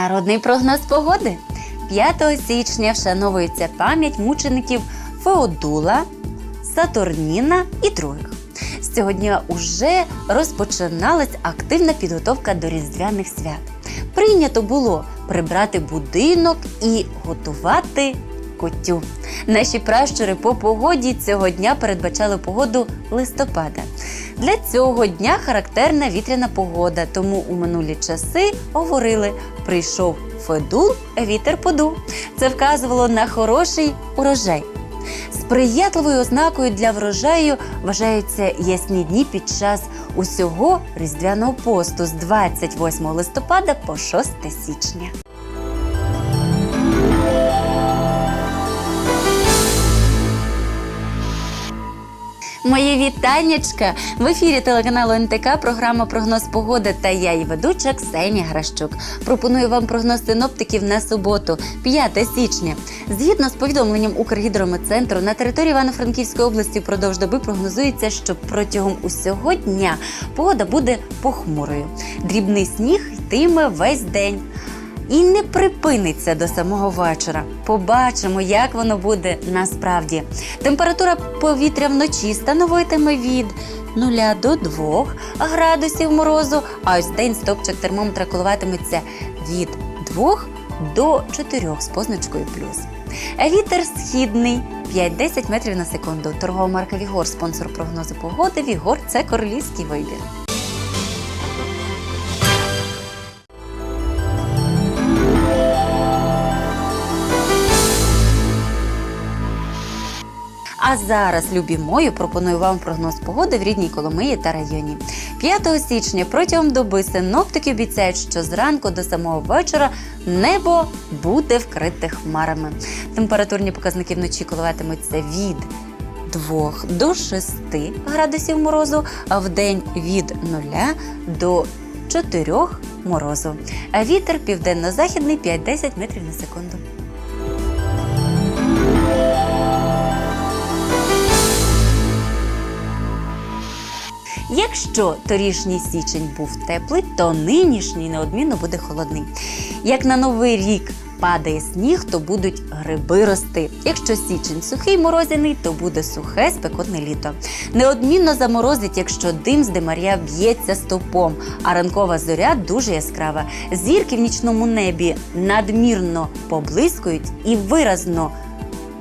Народний прогноз погоди. 5 січня вшановується пам'ять мучеників Феодула, Сатурніна і других. З цього дня уже розпочиналась активна підготовка до різдвяних свят. Прийнято було прибрати будинок і готувати котю. Наші пращури по погоді цього дня передбачали погоду листопада. Для цього дня характерна вітряна погода, тому у минулі часи говорили: прийшов Федул, вітер подув. Це вказувало на хороший урожай. Сприятливою ознакою для врожаю вважаються ясні дні під час усього різдвяного посту з 28 листопада по 6 січня. Моє вітаннячка! В ефірі телеканалу НТК програма Прогноз погоди та я її ведуча Ксенія Гращук. Пропоную вам прогноз синоптиків на суботу, 5 січня. Згідно з повідомленням Укргідрометцентру, на території Івано-Франківської області впродовж доби прогнозується, що протягом усього дня погода буде похмурою. Дрібний сніг йтиме весь день і не припиниться до самого вечора. Побачимо, як воно буде насправді. Температура повітря вночі становитиме від 0 до 2 градусів морозу, а ось день стопчик термометра коливатиметься від 2 до 4 з позначкою плюс. Вітер східний 5-10 метрів на секунду. Торгова марка Вігор, спонсор прогнозу погоди. Вігор це королівський вибір. А зараз, любі мої, пропоную вам прогноз погоди в рідній Коломиї та районі. 5 січня протягом доби синоптики обіцяють, що зранку до самого вечора небо буде вкрите хмарами. Температурні показники вночі коливатимуться від 2 до 6 градусів морозу, а в день від 0 до 4 морозу. А вітер південно-західний 5-10 метрів на секунду. Якщо торішній січень був теплий, то нинішній неодмінно буде холодний. Як на новий рік падає сніг, то будуть гриби рости. Якщо січень сухий морозяний, то буде сухе спекотне літо. Неодмінно заморозить, якщо дим з димаря б'ється стовпом, а ранкова зоря дуже яскрава. Зірки в нічному небі надмірно поблискують і виразно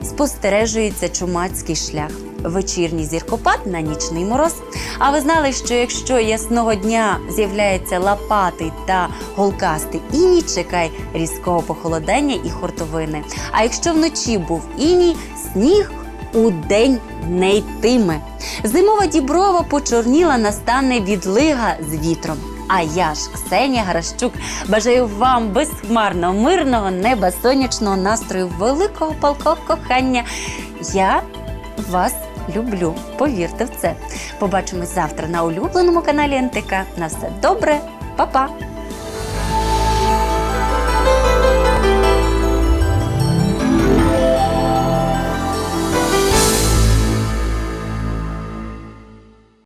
спостережується чумацький шлях. Вечірній зіркопад на нічний мороз. А ви знали, що якщо ясного дня з'являється лопатий та голкастий іній, чекай різкого похолодання і хуртовини. А якщо вночі був іній, сніг у день не йтиме. Зимова діброва почорніла, настане відлига з вітром. А я ж, Ксенія Гращук, бажаю вам безхмарного, мирного неба, сонячного настрою, великого палкого кохання. Я вас люблю, повірте в це. Побачимось завтра на улюбленому каналі НТК. На все добре, па-па!